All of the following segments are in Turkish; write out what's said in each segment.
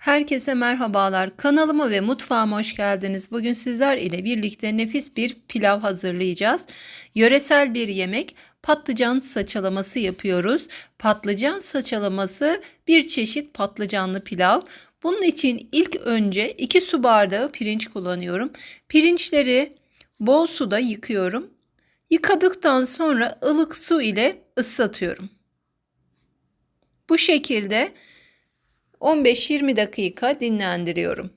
Herkese merhabalar. Kanalıma ve mutfağıma hoş geldiniz. Bugün sizler ile birlikte nefis bir pilav hazırlayacağız. Yöresel bir yemek patlıcan saçalaması yapıyoruz. Patlıcan saçalaması bir çeşit patlıcanlı pilav. Bunun için ilk önce 2 su bardağı pirinç kullanıyorum. Pirinçleri bol suda yıkıyorum. Yıkadıktan sonra ılık su ile ıslatıyorum. Bu şekilde 15-20 dakika dinlendiriyorum.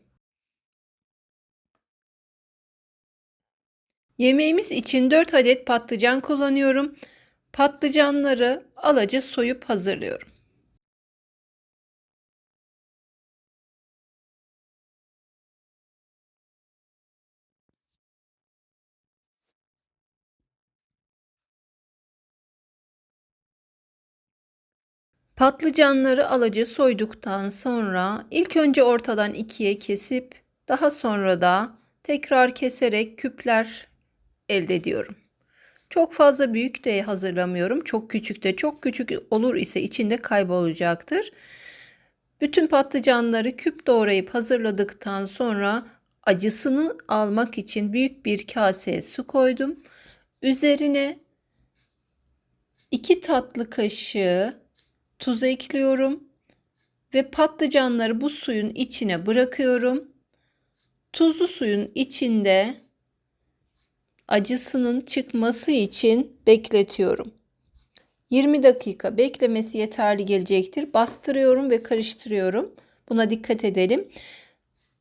Yemeğimiz için 4 adet patlıcan kullanıyorum. Patlıcanları alaca soyup hazırlıyorum. Patlıcanları alaca soyduktan sonra ilk önce ortadan ikiye kesip daha sonra da tekrar keserek küpler elde ediyorum. Çok fazla büyük de hazırlamıyorum. Çok küçük de çok küçük olur ise içinde kaybolacaktır. Bütün patlıcanları küp doğrayıp hazırladıktan sonra acısını almak için büyük bir kaseye su koydum. Üzerine 2 tatlı kaşığı tuz ekliyorum ve patlıcanları bu suyun içine bırakıyorum. Tuzlu suyun içinde acısının çıkması için bekletiyorum. 20 dakika beklemesi yeterli gelecektir. Bastırıyorum ve karıştırıyorum. Buna dikkat edelim.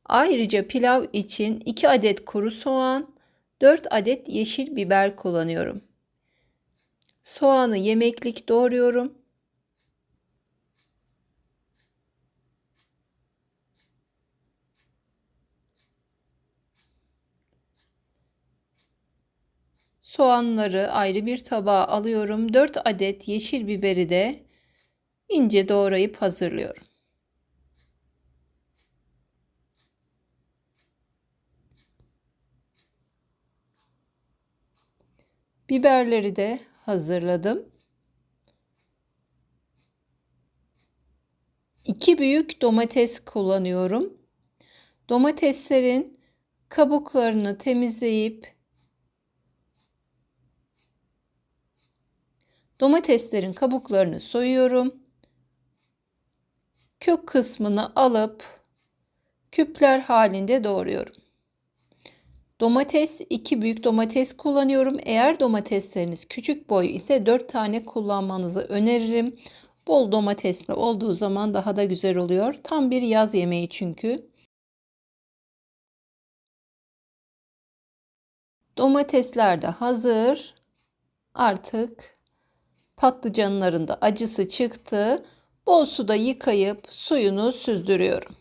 Ayrıca pilav için 2 adet kuru soğan, 4 adet yeşil biber kullanıyorum. Soğanı yemeklik doğruyorum. Soğanları ayrı bir tabağa alıyorum. 4 adet yeşil biberi de ince doğrayıp hazırlıyorum. Biberleri de hazırladım. 2 büyük domates kullanıyorum. Domateslerin kabuklarını temizleyip Domateslerin kabuklarını soyuyorum. Kök kısmını alıp küpler halinde doğruyorum. Domates 2 büyük domates kullanıyorum. Eğer domatesleriniz küçük boy ise 4 tane kullanmanızı öneririm. Bol domatesli olduğu zaman daha da güzel oluyor. Tam bir yaz yemeği çünkü. Domatesler de hazır. Artık Patlıcanların da acısı çıktı. Bol suda yıkayıp suyunu süzdürüyorum.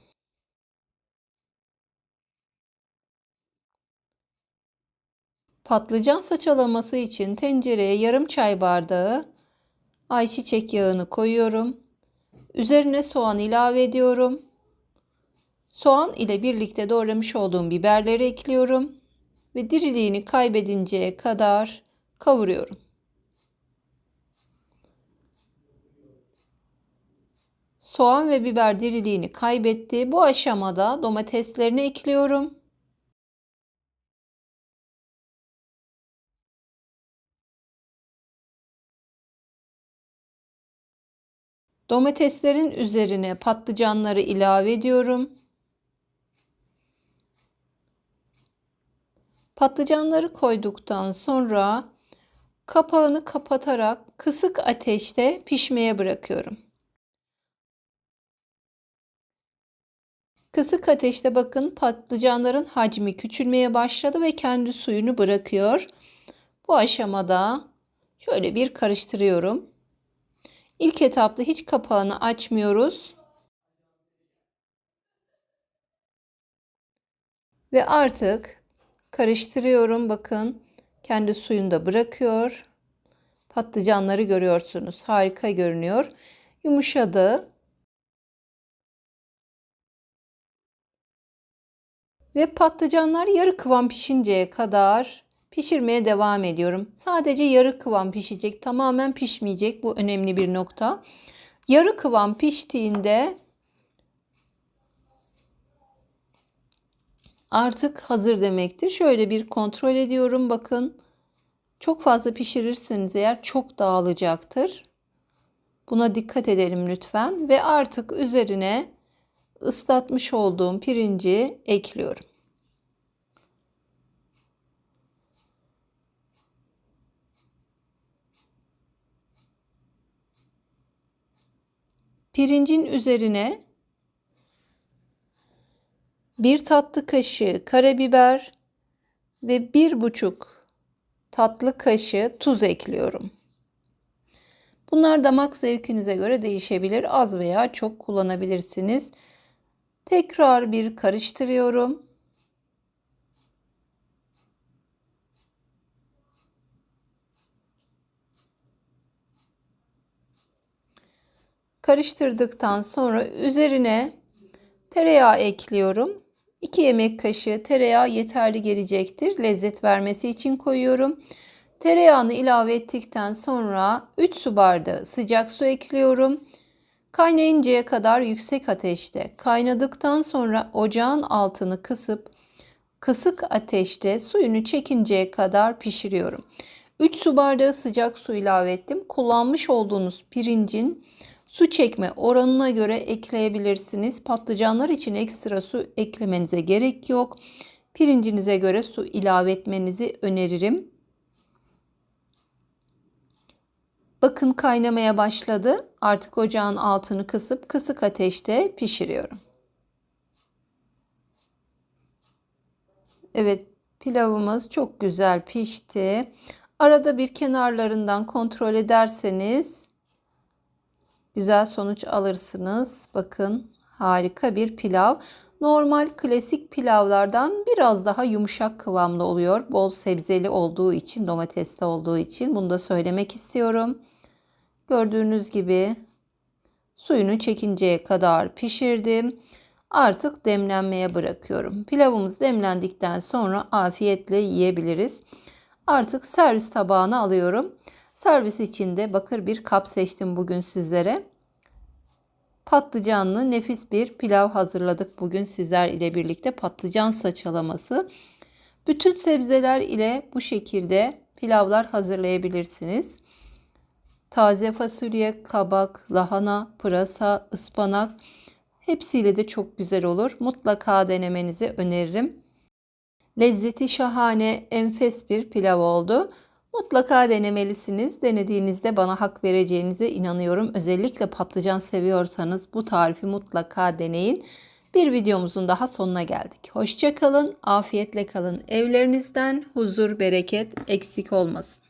Patlıcan saçalaması için tencereye yarım çay bardağı ayçiçek yağını koyuyorum. Üzerine soğan ilave ediyorum. Soğan ile birlikte doğramış olduğum biberleri ekliyorum ve diriliğini kaybedinceye kadar kavuruyorum. Soğan ve biber diriliğini kaybetti. Bu aşamada domateslerini ekliyorum. Domateslerin üzerine patlıcanları ilave ediyorum. Patlıcanları koyduktan sonra kapağını kapatarak kısık ateşte pişmeye bırakıyorum. Kısık ateşte bakın patlıcanların hacmi küçülmeye başladı ve kendi suyunu bırakıyor. Bu aşamada şöyle bir karıştırıyorum. İlk etapta hiç kapağını açmıyoruz. Ve artık karıştırıyorum bakın. Kendi suyunu da bırakıyor. Patlıcanları görüyorsunuz. Harika görünüyor. Yumuşadı. Ve patlıcanlar yarı kıvam pişinceye kadar pişirmeye devam ediyorum. Sadece yarı kıvam pişecek, tamamen pişmeyecek. Bu önemli bir nokta. Yarı kıvam piştiğinde artık hazır demektir. Şöyle bir kontrol ediyorum bakın. Çok fazla pişirirseniz eğer çok dağılacaktır. Buna dikkat edelim lütfen ve artık üzerine ıslatmış olduğum pirinci ekliyorum. Pirincin üzerine bir tatlı kaşığı karabiber ve bir buçuk tatlı kaşığı tuz ekliyorum. Bunlar damak zevkinize göre değişebilir. Az veya çok kullanabilirsiniz. Tekrar bir karıştırıyorum. Karıştırdıktan sonra üzerine tereyağı ekliyorum. 2 yemek kaşığı tereyağı yeterli gelecektir. Lezzet vermesi için koyuyorum. Tereyağını ilave ettikten sonra 3 su bardağı sıcak su ekliyorum. Kaynayıncaya kadar yüksek ateşte kaynadıktan sonra ocağın altını kısıp kısık ateşte suyunu çekinceye kadar pişiriyorum. 3 su bardağı sıcak su ilave ettim. Kullanmış olduğunuz pirincin su çekme oranına göre ekleyebilirsiniz. Patlıcanlar için ekstra su eklemenize gerek yok. Pirincinize göre su ilave etmenizi öneririm. Bakın kaynamaya başladı. Artık ocağın altını kısıp kısık ateşte pişiriyorum. Evet pilavımız çok güzel pişti. Arada bir kenarlarından kontrol ederseniz güzel sonuç alırsınız. Bakın harika bir pilav. Normal klasik pilavlardan biraz daha yumuşak kıvamlı oluyor. Bol sebzeli olduğu için, domatesli olduğu için bunu da söylemek istiyorum. Gördüğünüz gibi suyunu çekinceye kadar pişirdim. Artık demlenmeye bırakıyorum. Pilavımız demlendikten sonra afiyetle yiyebiliriz. Artık servis tabağına alıyorum. Servis için de bakır bir kap seçtim bugün sizlere. Patlıcanlı nefis bir pilav hazırladık bugün sizler ile birlikte patlıcan saçalaması. Bütün sebzeler ile bu şekilde pilavlar hazırlayabilirsiniz. Taze fasulye, kabak, lahana, pırasa, ıspanak hepsiyle de çok güzel olur. Mutlaka denemenizi öneririm. Lezzeti şahane, enfes bir pilav oldu. Mutlaka denemelisiniz. Denediğinizde bana hak vereceğinize inanıyorum. Özellikle patlıcan seviyorsanız bu tarifi mutlaka deneyin. Bir videomuzun daha sonuna geldik. Hoşça kalın, afiyetle kalın. Evlerinizden huzur, bereket eksik olmasın.